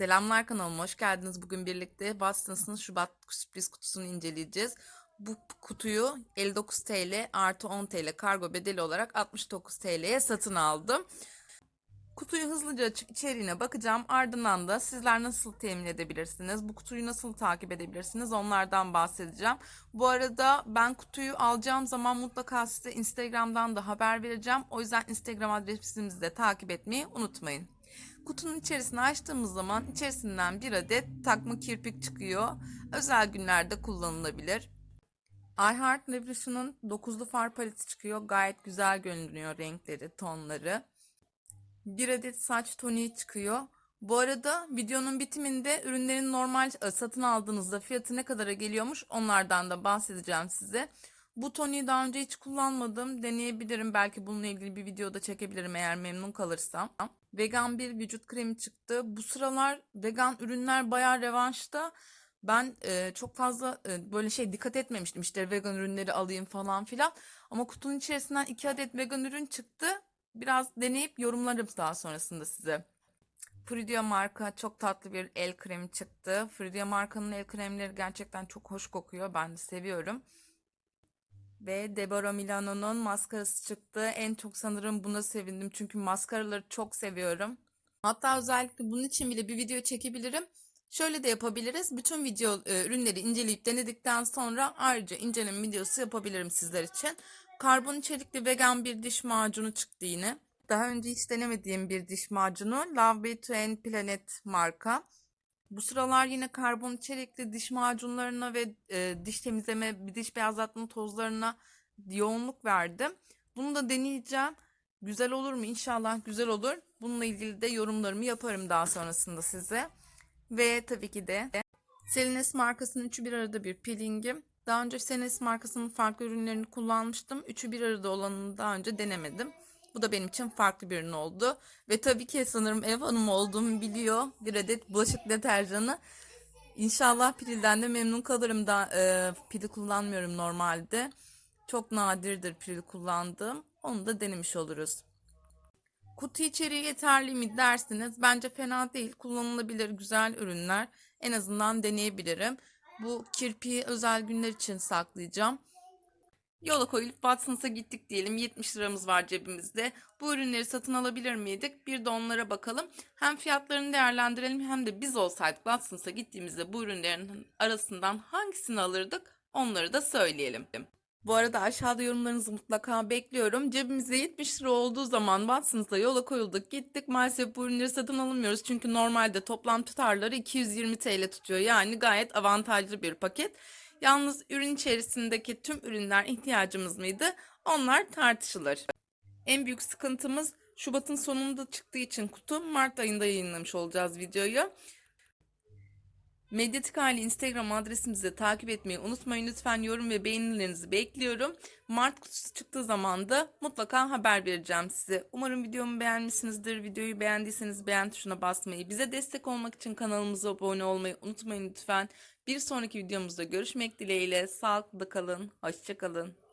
Selamlar kanalıma hoş geldiniz. Bugün birlikte Watson's'ın Şubat sürpriz kutusunu inceleyeceğiz. Bu kutuyu 59 TL artı 10 TL kargo bedeli olarak 69 TL'ye satın aldım. Kutuyu hızlıca açıp içeriğine bakacağım. Ardından da sizler nasıl temin edebilirsiniz? Bu kutuyu nasıl takip edebilirsiniz? Onlardan bahsedeceğim. Bu arada ben kutuyu alacağım zaman mutlaka size Instagram'dan da haber vereceğim. O yüzden Instagram adresimizi de takip etmeyi unutmayın. Kutunun içerisini açtığımız zaman içerisinden bir adet takma kirpik çıkıyor. Özel günlerde kullanılabilir. iHeart Nutrition'ın 9'lu far paleti çıkıyor. Gayet güzel görünüyor renkleri, tonları. Bir adet saç toniği çıkıyor. Bu arada videonun bitiminde ürünlerin normal e, satın aldığınızda fiyatı ne kadara geliyormuş onlardan da bahsedeceğim size. Bu toniği daha önce hiç kullanmadım. Deneyebilirim. Belki bununla ilgili bir video da çekebilirim eğer memnun kalırsam. Vegan bir vücut kremi çıktı. Bu sıralar vegan ürünler bayağı revanşta. Ben e, çok fazla e, böyle şey dikkat etmemiştim. İşte vegan ürünleri alayım falan filan. Ama kutunun içerisinden iki adet vegan ürün çıktı. Biraz deneyip yorumlarım daha sonrasında size. Fridia marka çok tatlı bir el kremi çıktı. Fridia markanın el kremleri gerçekten çok hoş kokuyor. Ben de seviyorum. Ve Deborah Milano'nun maskarası çıktı. En çok sanırım buna sevindim. Çünkü maskaraları çok seviyorum. Hatta özellikle bunun için bile bir video çekebilirim. Şöyle de yapabiliriz. Bütün video e, ürünleri inceleyip denedikten sonra ayrıca inceleme videosu yapabilirim sizler için. Karbon içerikli vegan bir diş macunu çıktı yine. Daha önce hiç denemediğim bir diş macunu. Love Beauty and Planet marka. Bu sıralar yine karbon içerikli diş macunlarına ve e, diş temizleme, diş beyazlatma tozlarına yoğunluk verdim. Bunu da deneyeceğim. Güzel olur mu? İnşallah güzel olur. Bununla ilgili de yorumlarımı yaparım daha sonrasında size. Ve tabii ki de Selines markasının üçü bir arada bir peelingim. Daha önce Selines markasının farklı ürünlerini kullanmıştım. Üçü bir arada olanını daha önce denemedim. Bu da benim için farklı bir ürün oldu. Ve tabii ki sanırım ev hanımı olduğumu biliyor. Bir adet bulaşık deterjanı. İnşallah pilden de memnun kalırım da e, pili kullanmıyorum normalde. Çok nadirdir pil kullandığım. Onu da denemiş oluruz. Kutu içeriği yeterli mi dersiniz? Bence fena değil. Kullanılabilir güzel ürünler. En azından deneyebilirim. Bu kirpiği özel günler için saklayacağım. Yola koyulup Watson's'a gittik diyelim. 70 liramız var cebimizde. Bu ürünleri satın alabilir miydik? Bir de onlara bakalım. Hem fiyatlarını değerlendirelim hem de biz olsaydık Watson's'a gittiğimizde bu ürünlerin arasından hangisini alırdık? Onları da söyleyelim. Bu arada aşağıda yorumlarınızı mutlaka bekliyorum. Cebimizde 70 lira olduğu zaman Watson's'a yola koyulduk gittik. Maalesef bu ürünleri satın alamıyoruz. Çünkü normalde toplam tutarları 220 TL tutuyor. Yani gayet avantajlı bir paket. Yalnız ürün içerisindeki tüm ürünler ihtiyacımız mıydı? Onlar tartışılır. En büyük sıkıntımız Şubat'ın sonunda çıktığı için kutu Mart ayında yayınlamış olacağız videoyu. Medyatik Aile Instagram adresimizi takip etmeyi unutmayın. Lütfen yorum ve beğenilerinizi bekliyorum. Mart kutusu çıktığı zaman da mutlaka haber vereceğim size. Umarım videomu beğenmişsinizdir. Videoyu beğendiyseniz beğen tuşuna basmayı, bize destek olmak için kanalımıza abone olmayı unutmayın lütfen. Bir sonraki videomuzda görüşmek dileğiyle. Sağlıklı kalın. Hoşçakalın.